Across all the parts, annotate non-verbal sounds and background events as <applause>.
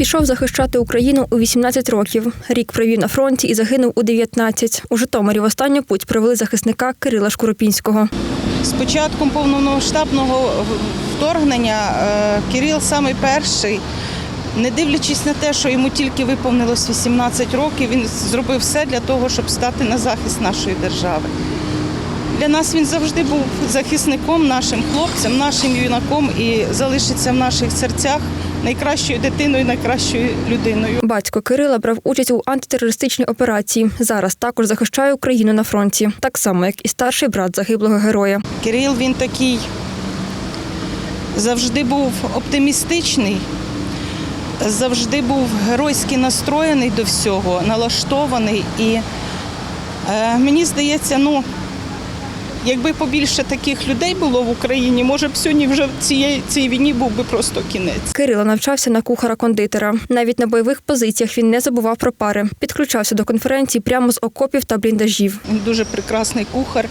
Пішов захищати Україну у 18 років. Рік провів на фронті і загинув у 19. У Житомирі в останню путь провели захисника Кирила Шкуропінського. З початком повномасштабного вторгнення е, Кирил самий перший, не дивлячись на те, що йому тільки виповнилось 18 років, він зробив все для того, щоб стати на захист нашої держави. Для нас він завжди був захисником, нашим хлопцем, нашим юнаком і залишиться в наших серцях найкращою дитиною, найкращою людиною. Батько Кирила брав участь у антитерористичній операції. Зараз також захищає Україну на фронті, так само як і старший брат загиблого героя. Кирил він такий завжди був оптимістичний, завжди був геройськи настроєний до всього, налаштований. І е, мені здається, ну, якби побільше таких людей було в Україні, може б сьогодні вже в цієї цій війні був би просто кінець. Кирило навчався на кухара-кондитера. Навіть на бойових позиціях він не забував про пари. Підключався до конференцій прямо з окопів та бліндажів. Він дуже прекрасний кухар.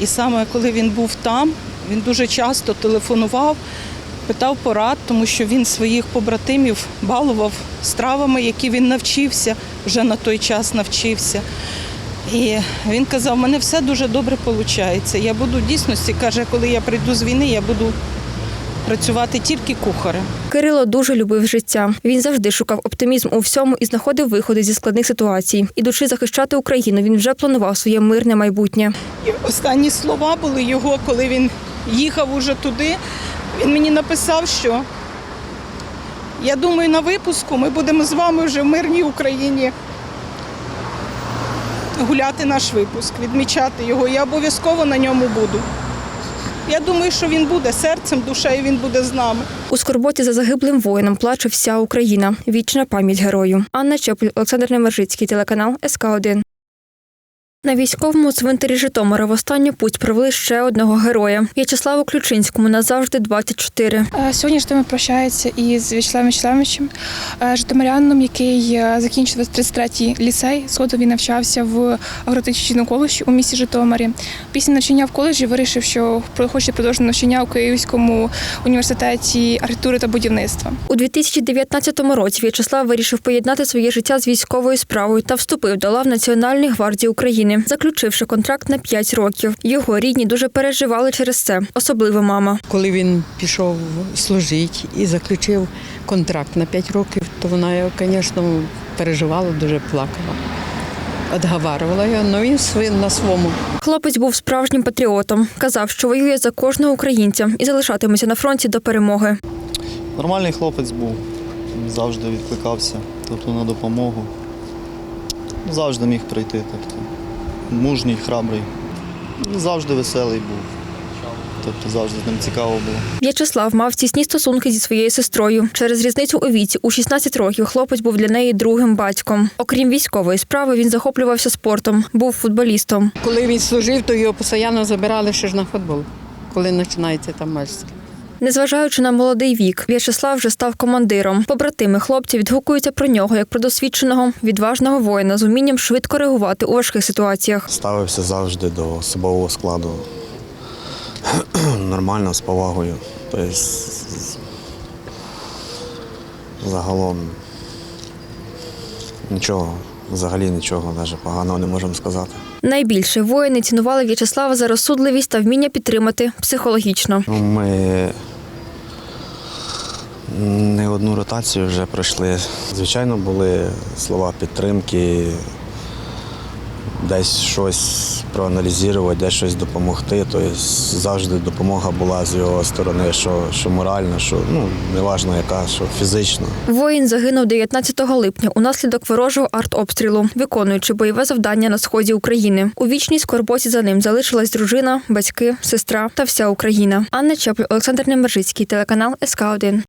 І саме коли він був там, він дуже часто телефонував, питав порад, тому що він своїх побратимів балував стравами, які він навчився, вже на той час навчився. І він казав, у мене все дуже добре виходить. Я буду дійсності, каже, коли я прийду з війни, я буду працювати тільки кухарем. Кирило дуже любив життя. Він завжди шукав оптимізм у всьому і знаходив виходи зі складних ситуацій. Ідучи захищати Україну, він вже планував своє мирне майбутнє. І останні слова були його, коли він їхав уже туди. Він мені написав, що я думаю, на випуску ми будемо з вами вже в мирній Україні гуляти наш випуск, відмічати його. Я обов'язково на ньому буду. Я думаю, що він буде серцем, душею, він буде з нами. У скорботі за загиблим воїном плаче вся Україна. Вічна пам'ять герою. Анна Чепль, Олександр Немержицький, телеканал СК 1 на військовому цвинтарі Житомира в останню путь провели ще одного героя В'ячеславу Ключинському назавжди 24. Е, Сьогодні Житомир прощається із В'ячеславом Вячеславовичем, е, житомирянином, який е, закінчив 33-й ліцей. Згодом він навчався в агротехнічному коледжі у місті Житомирі. Після навчання в коледжі вирішив, що хоче продовжити навчання у Київському університеті архітектури та будівництва. У 2019 році В'ячеслав вирішив поєднати своє життя з військовою справою та вступив до лав Національної гвардії України, заключивши контракт на 5 років. Його рідні дуже переживали через це, особливо мама. Коли він пішов служити і заключив контракт на 5 років, то вона, звісно, переживала, дуже плакала. Отговарювала його, але він свій- на своєму. Хлопець був справжнім патріотом. Казав, що воює за кожного українця і залишатиметься на фронті до перемоги. Нормальний хлопець був, завжди відкликався тобто, на допомогу. Завжди міг прийти. Тобто, мужній, храбрий. Завжди веселий був. Тобто завжди з ним цікаво було. В'ячеслав мав тісні стосунки зі своєю сестрою. Через різницю у віці у 16 років хлопець був для неї другим батьком. Окрім військової справи, він захоплювався спортом, був футболістом. Коли він служив, то його постійно забирали ще ж на футбол, коли починається там матч. Незважаючи на молодий вік, В'ячеслав вже став командиром. Побратими хлопці відгукуються про нього як про досвідченого, відважного воїна з умінням швидко реагувати у важких ситуаціях. Ставився завжди до особового складу <clears throat> нормально, з повагою. Тобто, загалом нічого, взагалі нічого навіть поганого не можемо сказати. Найбільше воїни цінували В'ячеслава за розсудливість та вміння підтримати психологічно. Ми не одну ротацію вже пройшли. Звичайно, були слова підтримки, десь щось проаналізувати, десь щось допомогти. Тобто завжди допомога була з його сторони, що, що моральна, що ну, неважно яка, що фізична. Воїн загинув 19 липня унаслідок ворожого артобстрілу, виконуючи бойове завдання на сході України. У вічній скорботі за ним залишилась дружина, батьки, сестра та вся Україна. Анна Чепль, Олександр Немержицький, телеканал СК 1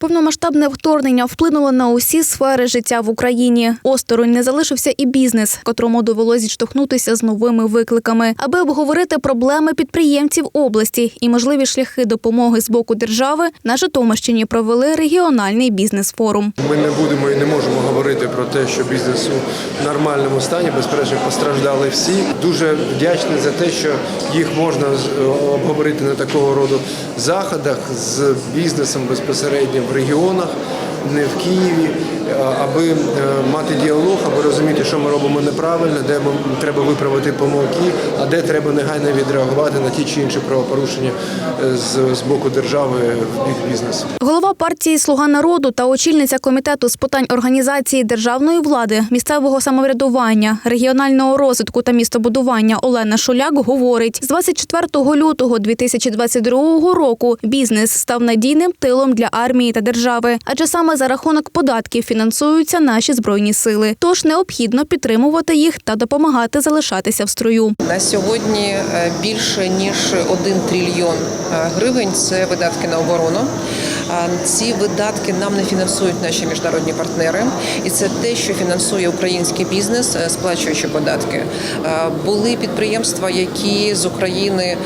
Повномасштабне вторгнення вплинуло на усі сфери життя в Україні. Осторонь не залишився і бізнес, котрому довелося зіштовхнутися з новими викликами, аби обговорити проблеми підприємців області і можливі шляхи допомоги з боку держави. На Житомирщині провели регіональний бізнес-форум. Ми не будемо і не можемо говорити про те, що бізнес у нормальному стані. Безперечно, постраждали всі. Дуже вдячний за те, що їх можна обговорити на такого роду заходах з бізнесом безпосередньо в регіонах. не в Києві, аби е, мати діалог, аби розуміти, що ми робимо неправильно, де треба виправити помилки, а де треба негайно відреагувати на ті чи інші правопорушення е, з, боку держави в бік бізнесу. Голова партії Слуга народу та очільниця комітету з питань організації державної влади, місцевого самоврядування, регіонального розвитку та містобудування Олена Шуляк говорить: з 24 лютого 2022 року бізнес став надійним тилом для армії та держави, адже саме за рахунок податків фінансуються наші збройні сили. Тож необхідно підтримувати їх та допомагати залишатися в строю. На сьогодні е, більше ніж 1 трильйон е, гривень це видатки на оборону. Ці видатки нам не фінансують наші міжнародні партнери, і це те, що фінансує український бізнес, е, сплачуючи податки. Були підприємства, які з України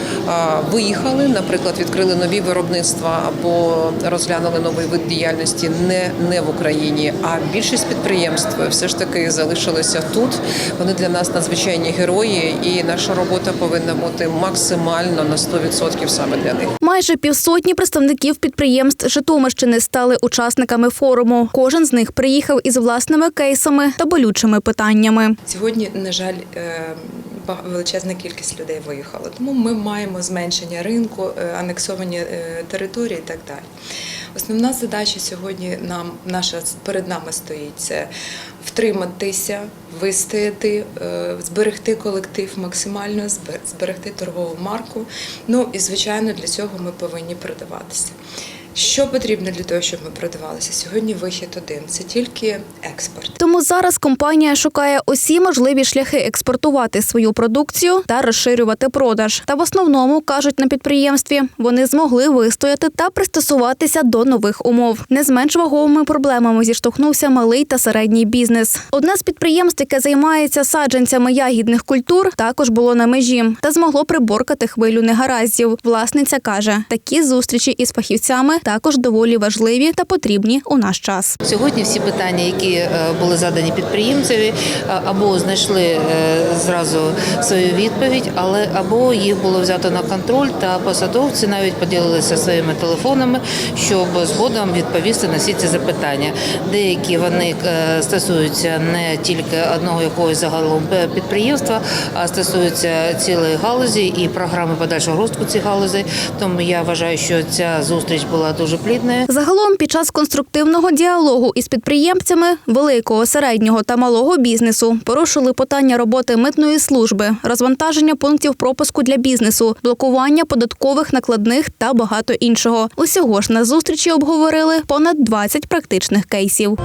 виїхали, наприклад, відкрили нові виробництва або розглянули новий вид діяльності не, не в Україні. А більшість підприємств все ж таки залишилися тут. Вони для нас надзвичайні герої, і наша робота повинна бути максимально на 100% саме для них. Майже півсотні представників підприємств Житомирщини стали учасниками форуму. Кожен з них приїхав із власними кейсами та болючими питаннями. Сьогодні, на жаль, е, величезна кількість людей виїхала. Тому ми маємо зменшення ринку, е, анексовані е, території і так далі. Основна задача сьогодні нам наша перед нами стоїть це втриматися, вистояти, зберегти колектив максимально, збе- зберегти торгову марку. Ну і звичайно для цього ми повинні продаватися. Що потрібно для того, щоб ми продавалися? Сьогодні вихід один це тільки експорт. Тому зараз компанія шукає усі можливі шляхи експортувати свою продукцію та розширювати продаж. Та в основному кажуть на підприємстві, вони змогли вистояти та пристосуватися до нових умов. Не з менш ваговими проблемами зіштовхнувся малий та середній бізнес. Одне з підприємств, яке займається саджанцями ягідних культур, також було на межі та змогло приборкати хвилю негараздів. Власниця каже, такі зустрічі із фахівцями також доволі важливі та потрібні у наш час. Сьогодні всі питання, які е, були задані підприємцеві, е, або знайшли е, зразу свою відповідь, але або їх було взято на контроль, та посадовці навіть поділилися своїми телефонами, щоб згодом відповісти на всі ці запитання. Деякі вони стосуються не тільки одного якогось загалом підприємства, а стосуються цілої галузі і програми подальшого розвитку цих галузей. Тому я вважаю, що ця зустріч була дуже плідне. Загалом, під час конструктивного діалогу із підприємцями великого, середнього та малого бізнесу порушили питання роботи митної служби, розвантаження пунктів пропуску для бізнесу, блокування податкових накладних та багато іншого. Усього ж на зустрічі обговорили понад 20 практичних кейсів.